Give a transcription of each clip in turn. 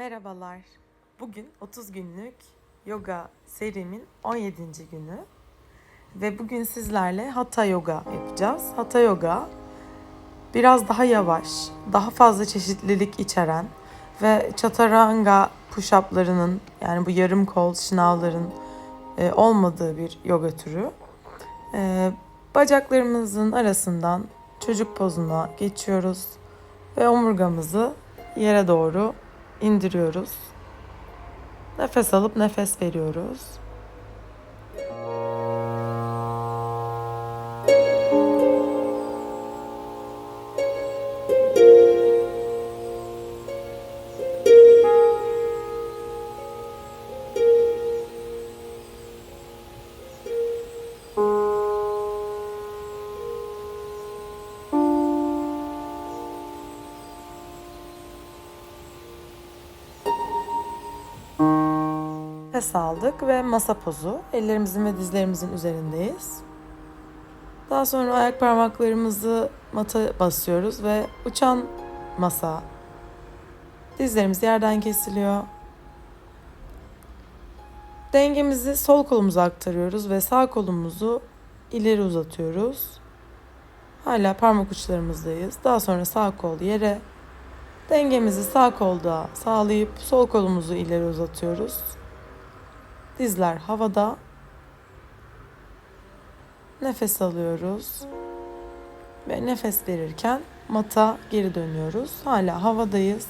Merhabalar. Bugün 30 günlük yoga serimin 17. günü. Ve bugün sizlerle Hatha yoga yapacağız. Hatha yoga biraz daha yavaş, daha fazla çeşitlilik içeren ve chaturanga push-up'larının yani bu yarım kol şınavların e, olmadığı bir yoga türü. E, bacaklarımızın arasından çocuk pozuna geçiyoruz ve omurgamızı yere doğru indiriyoruz. Nefes alıp nefes veriyoruz. Nefes aldık ve masa pozu. Ellerimizin ve dizlerimizin üzerindeyiz. Daha sonra ayak parmaklarımızı mata basıyoruz ve uçan masa. Dizlerimiz yerden kesiliyor. Dengemizi sol kolumuza aktarıyoruz ve sağ kolumuzu ileri uzatıyoruz. Hala parmak uçlarımızdayız. Daha sonra sağ kol yere. Dengemizi sağ kolda sağlayıp sol kolumuzu ileri uzatıyoruz. Dizler havada. Nefes alıyoruz. Ve nefes verirken mata geri dönüyoruz. Hala havadayız.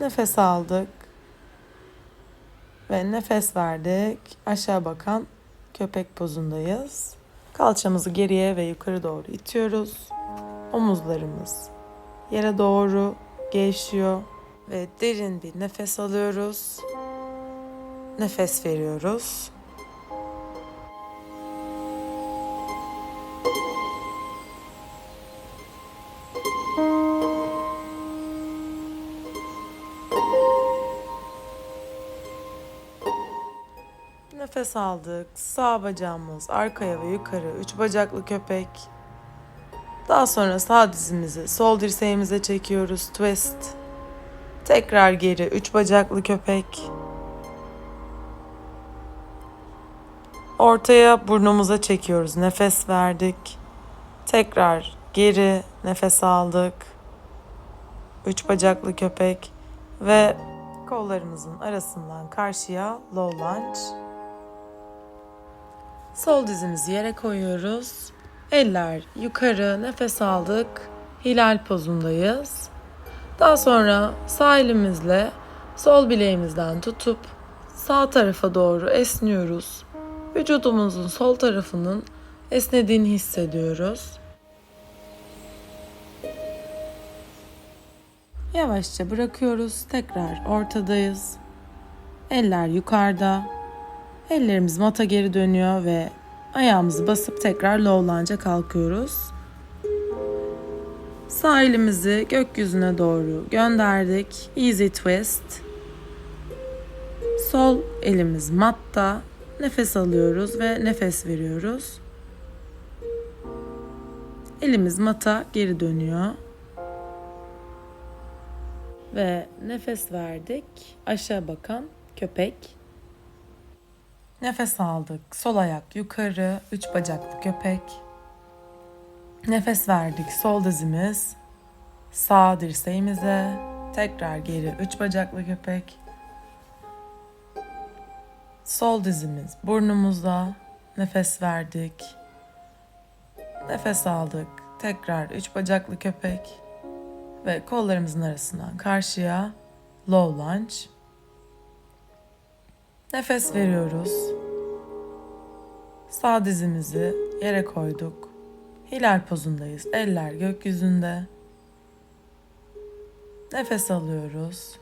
Nefes aldık. Ve nefes verdik. Aşağı bakan köpek pozundayız. Kalçamızı geriye ve yukarı doğru itiyoruz. Omuzlarımız yere doğru gevşiyor ve derin bir nefes alıyoruz. Nefes veriyoruz. Nefes aldık. Sağ bacağımız arkaya ve yukarı üç bacaklı köpek. Daha sonra sağ dizimizi sol dirseğimize çekiyoruz. Twist. Tekrar geri üç bacaklı köpek. Ortaya burnumuza çekiyoruz. Nefes verdik. Tekrar geri nefes aldık. Üç bacaklı köpek ve kollarımızın arasından karşıya low lunge. Sol dizimizi yere koyuyoruz. Eller yukarı nefes aldık. Hilal pozundayız. Daha sonra sağ elimizle sol bileğimizden tutup sağ tarafa doğru esniyoruz. Vücudumuzun sol tarafının esnediğini hissediyoruz. Yavaşça bırakıyoruz. Tekrar ortadayız. Eller yukarıda. Ellerimiz mata geri dönüyor ve ayağımızı basıp tekrar low lunge'a kalkıyoruz. Sağ elimizi gökyüzüne doğru gönderdik. Easy twist. Sol elimiz matta. Nefes alıyoruz ve nefes veriyoruz. Elimiz mata geri dönüyor. Ve nefes verdik. Aşağı bakan köpek. Nefes aldık. Sol ayak yukarı, üç bacaklı köpek. Nefes verdik. Sol dizimiz sağ dirseğimize. Tekrar geri üç bacaklı köpek. Sol dizimiz burnumuzda. Nefes verdik. Nefes aldık. Tekrar üç bacaklı köpek. Ve kollarımızın arasından karşıya low lunge. Nefes veriyoruz. Sağ dizimizi yere koyduk. Hilal pozundayız. Eller gökyüzünde. Nefes alıyoruz.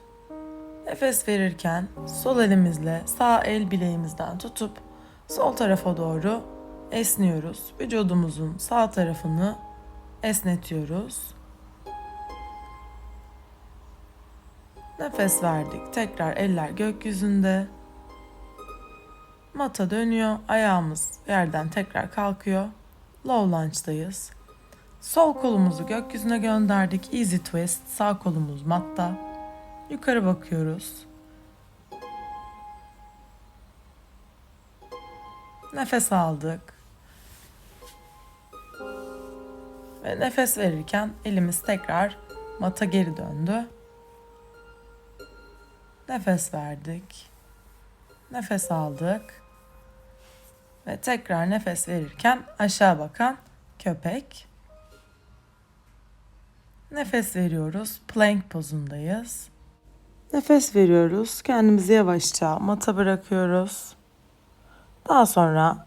Nefes verirken sol elimizle sağ el bileğimizden tutup sol tarafa doğru esniyoruz. Vücudumuzun sağ tarafını esnetiyoruz. Nefes verdik. Tekrar eller gökyüzünde. Mata dönüyor. Ayağımız yerden tekrar kalkıyor. Low lunge'dayız. Sol kolumuzu gökyüzüne gönderdik. Easy twist. Sağ kolumuz matta. Yukarı bakıyoruz. Nefes aldık. Ve nefes verirken elimiz tekrar mata geri döndü. Nefes verdik. Nefes aldık. Ve tekrar nefes verirken aşağı bakan köpek. Nefes veriyoruz. Plank pozundayız. Nefes veriyoruz. Kendimizi yavaşça mata bırakıyoruz. Daha sonra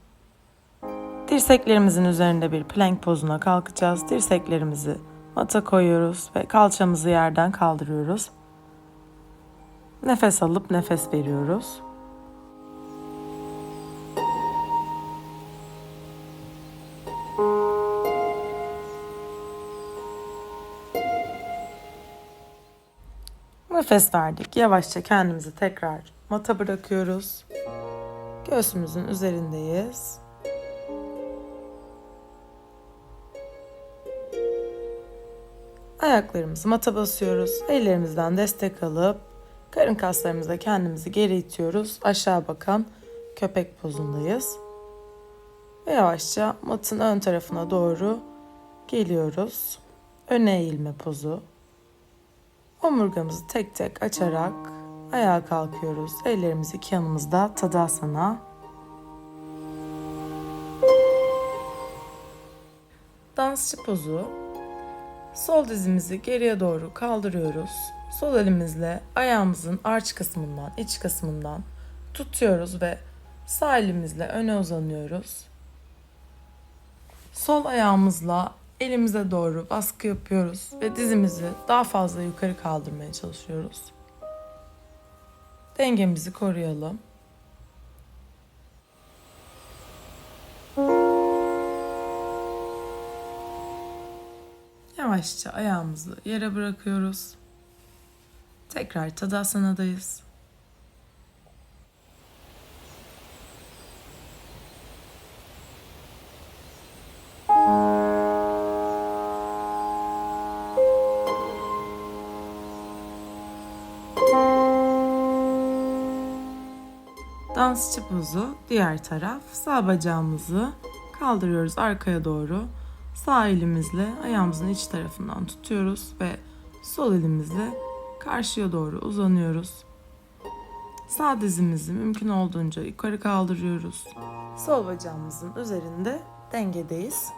dirseklerimizin üzerinde bir plank pozuna kalkacağız. Dirseklerimizi mata koyuyoruz ve kalçamızı yerden kaldırıyoruz. Nefes alıp nefes veriyoruz. Nefes verdik. Yavaşça kendimizi tekrar mata bırakıyoruz. Göğsümüzün üzerindeyiz. Ayaklarımızı mata basıyoruz. Ellerimizden destek alıp karın kaslarımızla kendimizi geri itiyoruz. Aşağı bakan köpek pozundayız. Ve yavaşça matın ön tarafına doğru geliyoruz. Öne eğilme pozu. Omurgamızı tek tek açarak ayağa kalkıyoruz. Ellerimiz iki yanımızda Tadasana. Dansçı pozu. Sol dizimizi geriye doğru kaldırıyoruz. Sol elimizle ayağımızın arç kısmından, iç kısmından tutuyoruz ve sağ elimizle öne uzanıyoruz. Sol ayağımızla elimize doğru baskı yapıyoruz ve dizimizi daha fazla yukarı kaldırmaya çalışıyoruz. Dengemizi koruyalım. Yavaşça ayağımızı yere bırakıyoruz. Tekrar Tadasana'dayız. Dansçı pozu diğer taraf. Sağ bacağımızı kaldırıyoruz arkaya doğru. Sağ elimizle ayağımızın iç tarafından tutuyoruz ve sol elimizle karşıya doğru uzanıyoruz. Sağ dizimizi mümkün olduğunca yukarı kaldırıyoruz. Sol bacağımızın üzerinde dengedeyiz.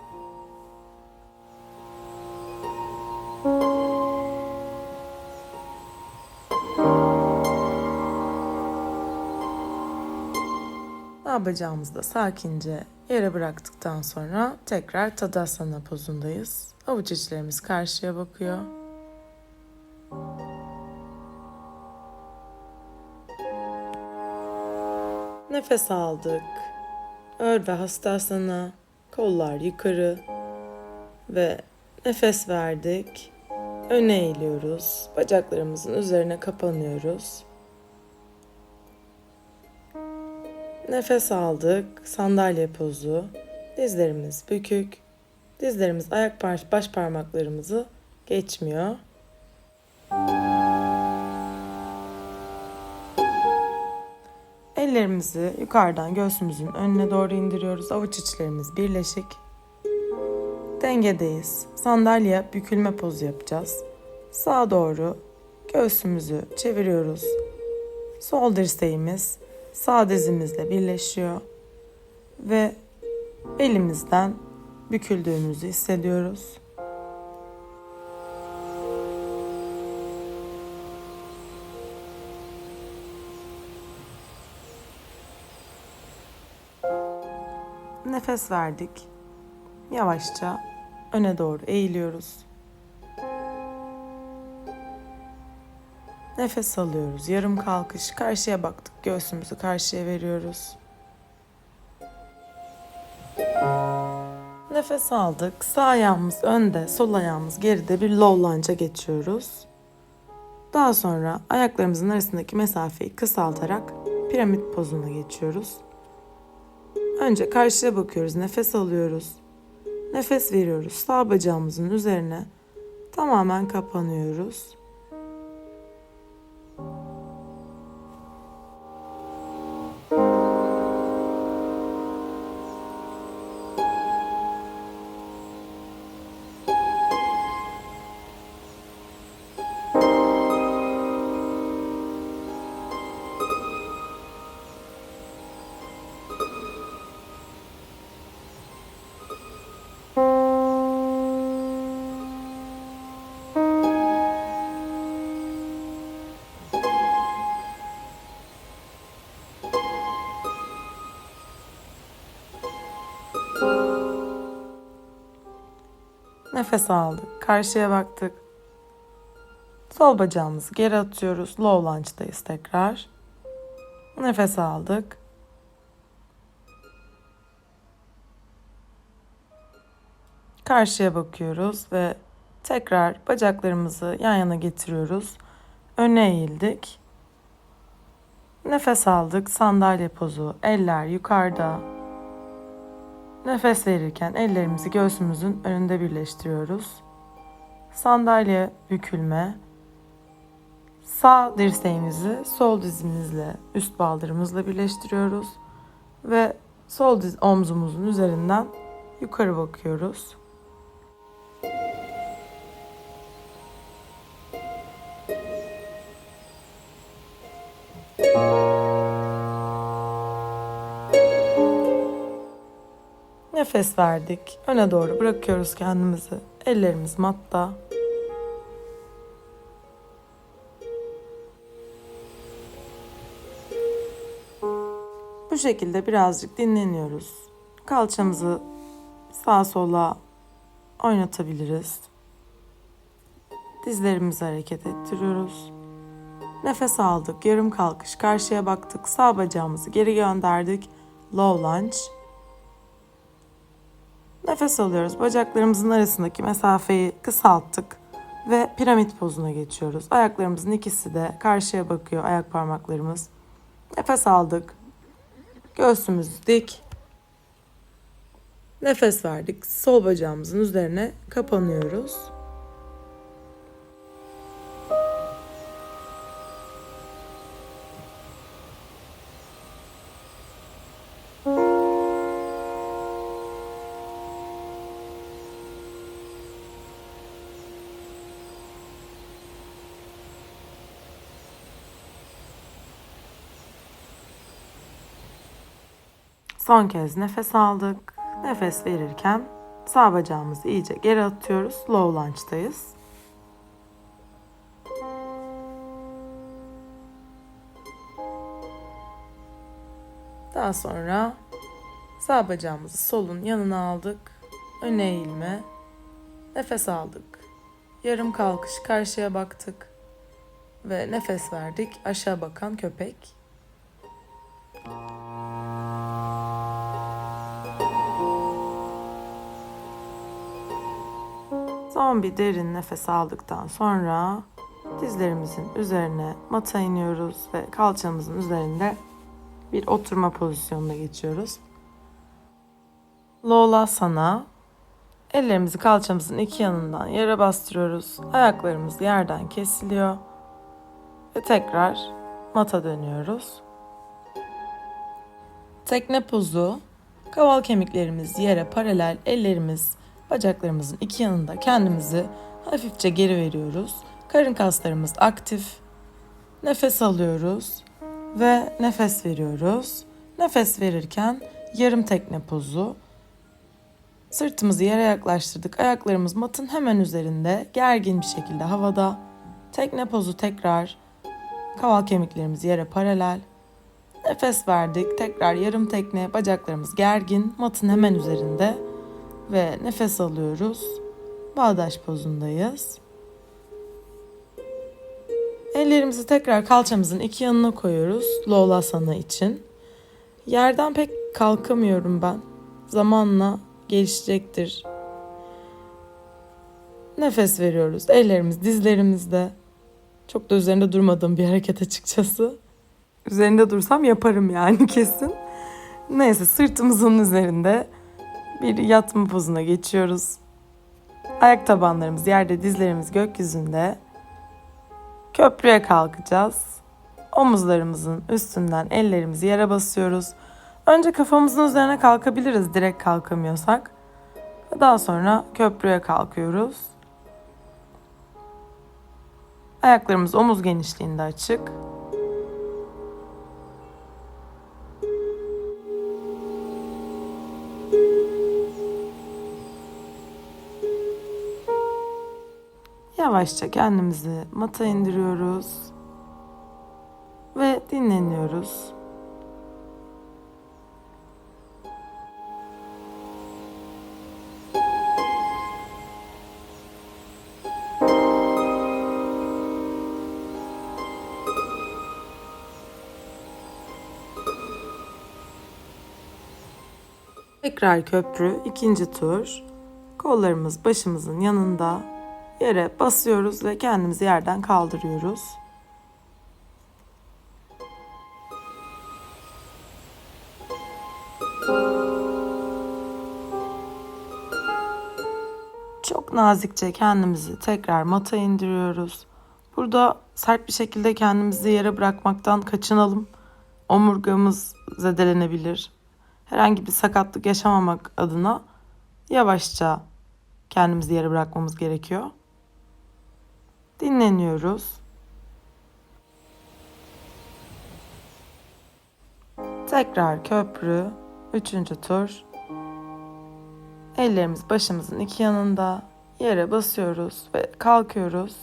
Sağ bacağımızı da sakince yere bıraktıktan sonra tekrar Tadasana pozundayız. Avuç içlerimiz karşıya bakıyor. Nefes aldık. Ör ve hastasana. Kollar yukarı. Ve nefes verdik. Öne eğiliyoruz. Bacaklarımızın üzerine kapanıyoruz. Nefes aldık. Sandalye pozu. Dizlerimiz bükük. Dizlerimiz ayak baş, baş parmaklarımızı geçmiyor. Ellerimizi yukarıdan göğsümüzün önüne doğru indiriyoruz. Avuç içlerimiz birleşik. Dengedeyiz. Sandalye bükülme pozu yapacağız. Sağa doğru göğsümüzü çeviriyoruz. Sol dirseğimiz sağ dizimizle birleşiyor ve elimizden büküldüğümüzü hissediyoruz. Nefes verdik. Yavaşça öne doğru eğiliyoruz. Nefes alıyoruz. Yarım kalkış. Karşıya baktık. Göğsümüzü karşıya veriyoruz. Nefes aldık. Sağ ayağımız önde, sol ayağımız geride bir low lunge'a geçiyoruz. Daha sonra ayaklarımızın arasındaki mesafeyi kısaltarak piramit pozuna geçiyoruz. Önce karşıya bakıyoruz. Nefes alıyoruz. Nefes veriyoruz. Sağ bacağımızın üzerine tamamen kapanıyoruz. Nefes aldık. Karşıya baktık. Sol bacağımızı geri atıyoruz. Low lunge'dayız tekrar. Nefes aldık. Karşıya bakıyoruz ve tekrar bacaklarımızı yan yana getiriyoruz. Öne eğildik. Nefes aldık. Sandalye pozu. Eller yukarıda. Nefes verirken ellerimizi göğsümüzün önünde birleştiriyoruz. Sandalye bükülme. Sağ dirseğimizi sol dizimizle, üst baldırımızla birleştiriyoruz ve sol diz omzumuzun üzerinden yukarı bakıyoruz. Nefes verdik. Öne doğru bırakıyoruz kendimizi. Ellerimiz matta. Bu şekilde birazcık dinleniyoruz. Kalçamızı sağa sola oynatabiliriz. Dizlerimizi hareket ettiriyoruz. Nefes aldık, yarım kalkış, karşıya baktık, sağ bacağımızı geri gönderdik. Low lunge. Nefes alıyoruz. Bacaklarımızın arasındaki mesafeyi kısalttık ve piramit pozuna geçiyoruz. Ayaklarımızın ikisi de karşıya bakıyor ayak parmaklarımız. Nefes aldık. Göğsümüz dik. Nefes verdik. Sol bacağımızın üzerine kapanıyoruz. Son kez nefes aldık. Nefes verirken sağ bacağımızı iyice geri atıyoruz. Low lunge'dayız. Daha sonra sağ bacağımızı solun yanına aldık. Öne eğilme. Nefes aldık. Yarım kalkış karşıya baktık. Ve nefes verdik. Aşağı bakan köpek. Son bir derin nefes aldıktan sonra dizlerimizin üzerine mata iniyoruz ve kalçamızın üzerinde bir oturma pozisyonuna geçiyoruz. Lolasana. Ellerimizi kalçamızın iki yanından yere bastırıyoruz. Ayaklarımız yerden kesiliyor. Ve tekrar mata dönüyoruz. Tekne pozu. Kaval kemiklerimiz yere paralel, ellerimiz bacaklarımızın iki yanında kendimizi hafifçe geri veriyoruz. Karın kaslarımız aktif. Nefes alıyoruz ve nefes veriyoruz. Nefes verirken yarım tekne pozu. Sırtımızı yere yaklaştırdık. Ayaklarımız matın hemen üzerinde gergin bir şekilde havada. Tekne pozu tekrar. Kaval kemiklerimiz yere paralel. Nefes verdik. Tekrar yarım tekne. Bacaklarımız gergin. Matın hemen üzerinde. Ve nefes alıyoruz. Bağdaş pozundayız. Ellerimizi tekrar kalçamızın iki yanına koyuyoruz. Lolasana için. Yerden pek kalkamıyorum ben. Zamanla gelişecektir. Nefes veriyoruz. Ellerimiz dizlerimizde. Çok da üzerinde durmadığım bir hareket açıkçası. Üzerinde dursam yaparım yani kesin. Neyse sırtımızın üzerinde bir yatma pozuna geçiyoruz. Ayak tabanlarımız yerde, dizlerimiz gökyüzünde. Köprüye kalkacağız. Omuzlarımızın üstünden ellerimizi yere basıyoruz. Önce kafamızın üzerine kalkabiliriz direkt kalkamıyorsak. Daha sonra köprüye kalkıyoruz. Ayaklarımız omuz genişliğinde açık. Yavaşça kendimizi mata indiriyoruz ve dinleniyoruz. Tekrar köprü, ikinci tur. Kollarımız başımızın yanında Yere basıyoruz ve kendimizi yerden kaldırıyoruz. Çok nazikçe kendimizi tekrar mata indiriyoruz. Burada sert bir şekilde kendimizi yere bırakmaktan kaçınalım. Omurgamız zedelenebilir. Herhangi bir sakatlık yaşamamak adına yavaşça kendimizi yere bırakmamız gerekiyor. Dinleniyoruz. Tekrar köprü, üçüncü tur. Ellerimiz başımızın iki yanında. Yere basıyoruz ve kalkıyoruz.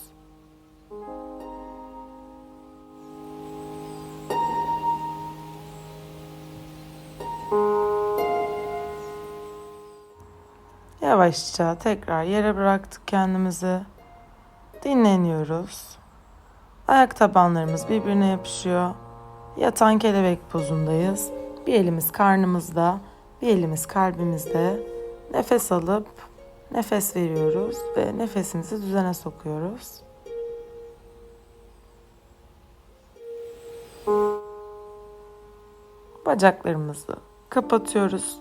Yavaşça tekrar yere bıraktık kendimizi. Dinleniyoruz. Ayak tabanlarımız birbirine yapışıyor. Yatan kelebek pozundayız. Bir elimiz karnımızda, bir elimiz kalbimizde. Nefes alıp nefes veriyoruz ve nefesimizi düzene sokuyoruz. Bacaklarımızı kapatıyoruz.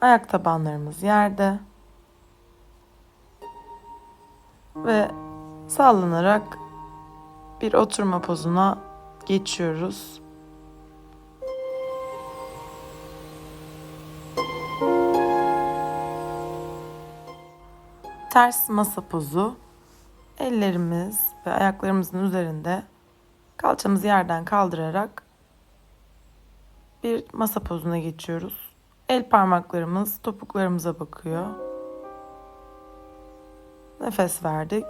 Ayak tabanlarımız yerde. Ve sallanarak bir oturma pozuna geçiyoruz. Ters masa pozu. Ellerimiz ve ayaklarımızın üzerinde kalçamızı yerden kaldırarak bir masa pozuna geçiyoruz. El parmaklarımız topuklarımıza bakıyor. Nefes verdik.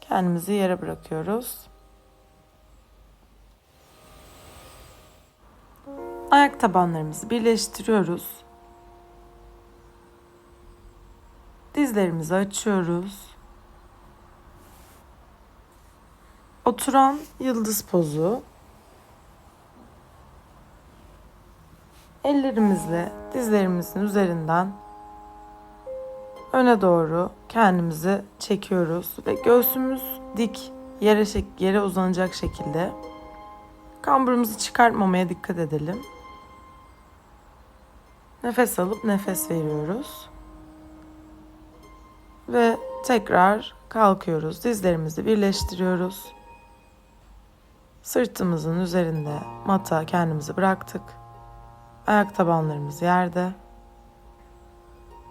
Kendimizi yere bırakıyoruz. Ayak tabanlarımızı birleştiriyoruz. Dizlerimizi açıyoruz. Oturan yıldız pozu. Ellerimizle dizlerimizin üzerinden öne doğru kendimizi çekiyoruz ve göğsümüz dik yere yere uzanacak şekilde kamburumuzu çıkartmamaya dikkat edelim. Nefes alıp nefes veriyoruz. Ve tekrar kalkıyoruz. Dizlerimizi birleştiriyoruz. Sırtımızın üzerinde mata kendimizi bıraktık. Ayak tabanlarımız yerde.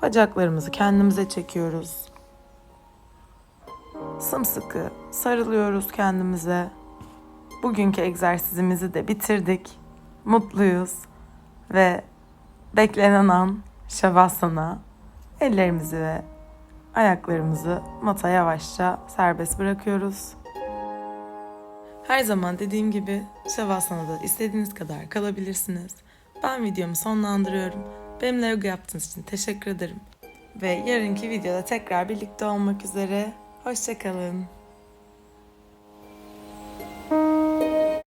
Bacaklarımızı kendimize çekiyoruz. Sımsıkı sarılıyoruz kendimize. Bugünkü egzersizimizi de bitirdik. Mutluyuz ve beklenen an Şavasana. Ellerimizi ve ayaklarımızı mata yavaşça serbest bırakıyoruz. Her zaman dediğim gibi Şavasana'da istediğiniz kadar kalabilirsiniz. Ben videomu sonlandırıyorum. Benimle yoga yaptığınız için teşekkür ederim. Ve yarınki videoda tekrar birlikte olmak üzere. Hoşçakalın.